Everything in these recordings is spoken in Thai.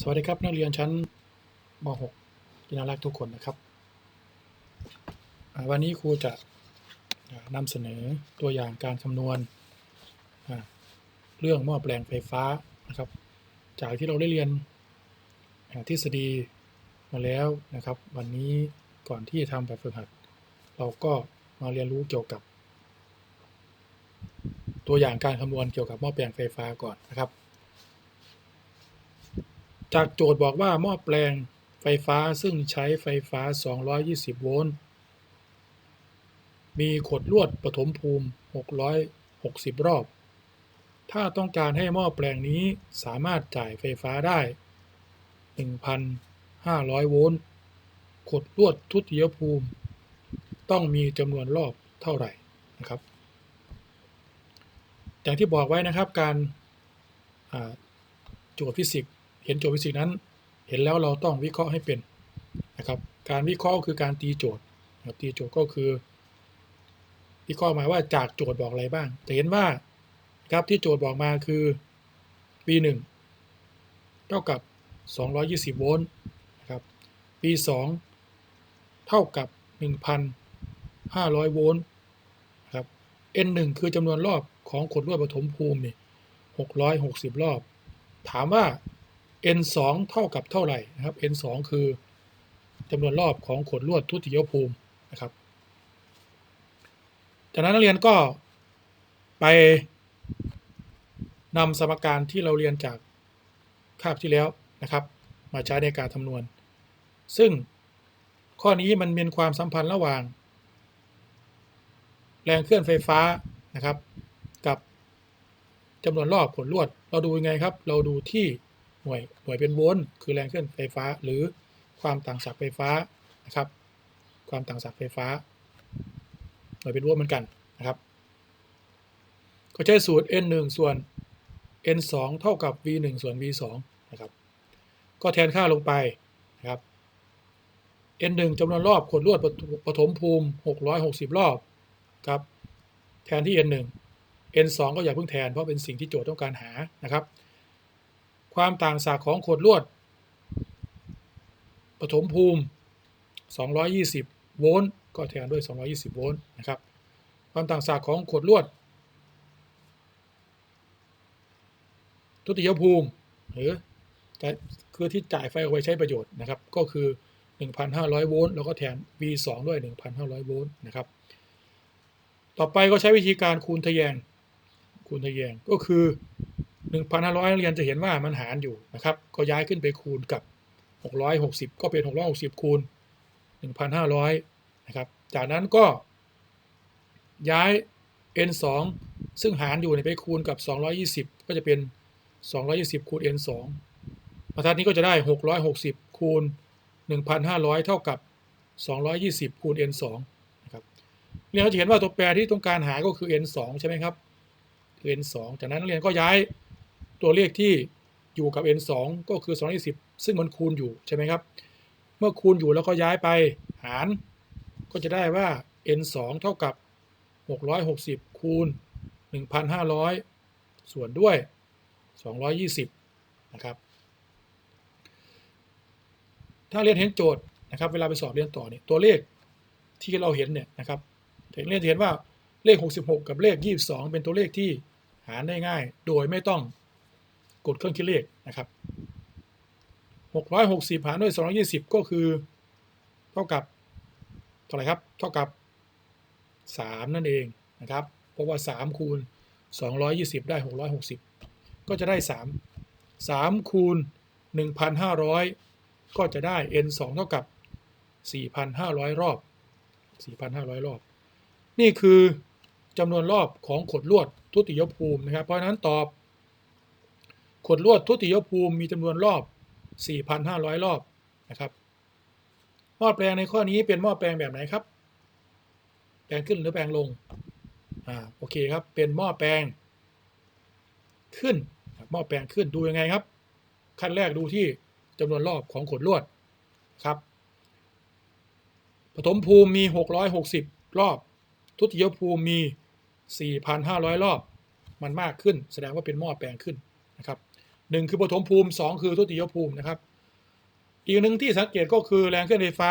สวัสดีครับ นักเรียนชั้นม .6 ที่น่ารักทุกคนนะครับ วันนี้ครูจะนำเสนอตัวอย่างการคำนวณเรื่องหม้อแปลงไฟฟ้านะครับ จากที่เราได้เรียนทฤษฎีมาแล้วนะครับ วันนี้ก่อนที่จะทำแบบฝึกหัด เราก็มาเรียนรู้เกี่ยวกับ ตัวอย่างการคำนวณเกี่ยวกับหม้อแปลงไฟฟ้าก่อนนะครับ จากโจทย์บอกว่าหม้อแปลงไฟฟ้าซึ่งใช้ไฟฟ้า 220 โวลต์ มีขดลวดปฐมภูมิ 660 รอบ ถ้าต้องการให้หม้อแปลงนี้สามารถจ่ายไฟฟ้าได้ 1,500 โวลต์ ขดลวดทุติยภูมิ ต้องมีจำนวนรอบเท่าไหร่นะครับ อย่างที่บอกไว้นะครับการโจทย์ฟิสิกส์ เห็นโจทย์ฟิสิกนั้น เห็นแล้วเราต้องวิเคราะห์ให้เป็นนะครับ การวิเคราะห์คือการตีโจทย์นะครับตีโจทย์ก็คือ วิเคราะห์หมายว่าจากโจทย์บอกอะไรบ้างจะเห็นว่าครับที่โจทย์บอกมาคือ p 1เท่ากับ 220 โวลต์นะครับ p 2เท่ากับ 1,500 โวลต์นะครับ n 1 คือจำนวนรอบของขดลวดปฐมภูมินี่660 รอบ ถามว่า n 2เท่ากับเท่าไหร่นะครับ n 2คือจำนวนรอบของขดลวดทุติยภูมินะครับ จากนั้นนักเรียนก็ไปนำสมการที่เราเรียนจากคาบที่แล้วนะครับ มาใช้ในการคำนวณ ซึ่งข้อนี้มันเป็นความสัมพันธ์ระหว่าง แรงเคลื่อนไฟฟ้านะครับ กับจำนวนรอบขดลวด เราดูยังไงครับ เราดูที่ หน่วยหน่วยเป็นโวลต์คือแรงเคลื่อนไฟฟ้า หรือความต่างศักย์ไฟฟ้านะครับ ความต่างศักย์ไฟฟ้า หน่วยเป็นโวลต์เหมือนกันนะครับ ก็ใช้สูตร n 1ส่วน n 2เท่ากับ v 1ส่วน v 2นะครับ ก็แทนค่าลงไปนะครับ n 1จำนวนรอบขดลวดปฐมภูมิ 660 รอบครับแทนที่ n 1 n 2ก็อย่าเพิ่งแทนเพราะเป็นสิ่งที่โจทย์ต้องการหานะครับ ความต่างศักย์ของขดลวด ปฐมภูมิ 220 โวลต์ก็แทนด้วย 220 โวลต์นะครับ ความต่างศักย์ของขดลวด ทุติยภูมิหรือแต่คือที่จ่ายไฟเอาไว้ใช้ประโยชน์นะครับ ก็คือ 1,500 โวลต์แล้วก็แทน V2 ด้วย 1,500 โวลต์นะครับ ต่อไปก็ใช้วิธีการคูณทะแยงคูณทะแยงก็คือ 1,500เรียนจะเห็นว่ามันหารอยู่นะครับ ก็ย้ายขึ้นไปคูณกับ 660 ก็เป็น 660 คูณ 1,500 นะครับ จากนั้นก็ ย้าย n 2ซึ่งหารอยู่ไปคูณกับ 220 ก็จะเป็น 220 คูณ n 2บรรทัดนี้ก็จะได้ 660 คูณ 1,500 เท่ากับ 220 คูณ n 2นะครับเรียนก็จะเห็นว่าตัวแปรที่ต้องการหาก็คือ n 2ใช่ไหมครับคือ n 2จากนั้นนักเรียนก็ย้าย ตัวเลขที่อยู่กับ n 2ก็คือ220 ซึ่งมันคูณอยู่ใช่ไหมครับ เมื่อคูณอยู่แล้วก็ย้ายไปหาร ก็จะได้ว่า n 2เท่ากับ 660 คูณ 1,500 ส่วนด้วย 220 นะครับ ถ้าเรียนเห็นโจทย์นะครับ เวลาไปสอบเรียนต่อเนี่ยตัวเลขที่เราเห็นเนี่ยนะครับเรียนเห็นว่าเลข 66 กับเลข 22 เป็นตัวเลขที่หารได้ง่าย โดยไม่ต้อง กดเครื่องคิดเลขนะครับ660หารด้วย220 ก็คือ เท่ากับเท่าไหร่ครับ เท่ากับ 3 นั่นเองนะครับ เพราะว่า 3 คูณ 220 ได้ 660 ก็จะได้ 3 3 คูณ 1,500 ก็จะได้ n 2 เท่ากับ 4,500 รอบ 4,500 รอบ นี่คือจำนวนรอบของขดลวดทุติยภูมินะครับ เพราะฉะนั้นตอบ ขดลวดทุติยภูมิมีจำนวนรอบ 4,500 รอบนะครับหม้อแปลงในข้อนี้เป็นหม้อแปลงแบบไหนครับ แปลงขึ้นหรือแปลงลงอ่าโอเคครับเป็นหม้อแปลงขึ้นหม้อแปลงขึ้นดูยังไงครับ ขั้นแรกดูที่จำนวนรอบของขดลวดครับปฐมภูมิมี 660 รอบ ทุติยภูมิมี 4,500 รอบ มันมากขึ้น แสดงว่าเป็นหม้อแปลงขึ้นนะครับ หนึ่งคือปฐมภูมิสองคือทุติยภูมินะครับ อีกหนึ่งที่สังเกตก็คือแรงเคลื่อนไฟฟ้า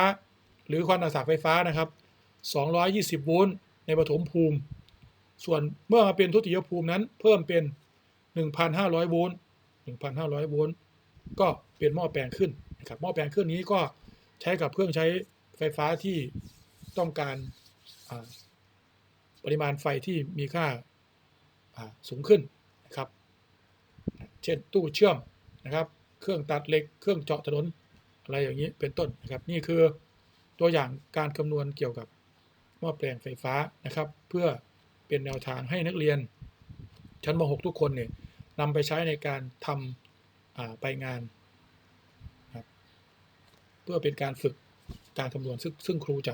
หรือความดันสักไฟฟ้านะครับ 220 โวลต์ในปฐมภูมิ ส่วนเมื่อมาเป็นทุติยภูมินั้น เพิ่มเป็น 1,500 โวลต์ 1,500 โวลต์ก็เป็นหม้อแปลงขึ้นนะครับหม้อแปลงเครื่องนี้ก็ใช้กับเครื่องใช้ไฟฟ้าที่ต้องการปริมาณไฟที่มีค่าสูงขึ้นนะครับ เช่นตู้เชื่อมนะครับ เครื่องตัดเหล็ก เครื่องเจาะถนน อะไรอย่างนี้เป็นต้นนะครับ นี่คือตัวอย่างการคำนวณเกี่ยวกับหม้อแปลงไฟฟ้านะครับ เพื่อเป็นแนวทางให้นักเรียน ชั้นม .6 ทุกคนเนี่ยนำไปใช้ในการทำไปงานนะครับเพื่อเป็นการฝึกการคำนวณซึ่งซึ่งครูจะ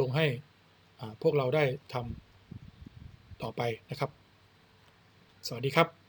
ลงให้พวกเราได้ทำต่อไปนะครับ สวัสดีครับ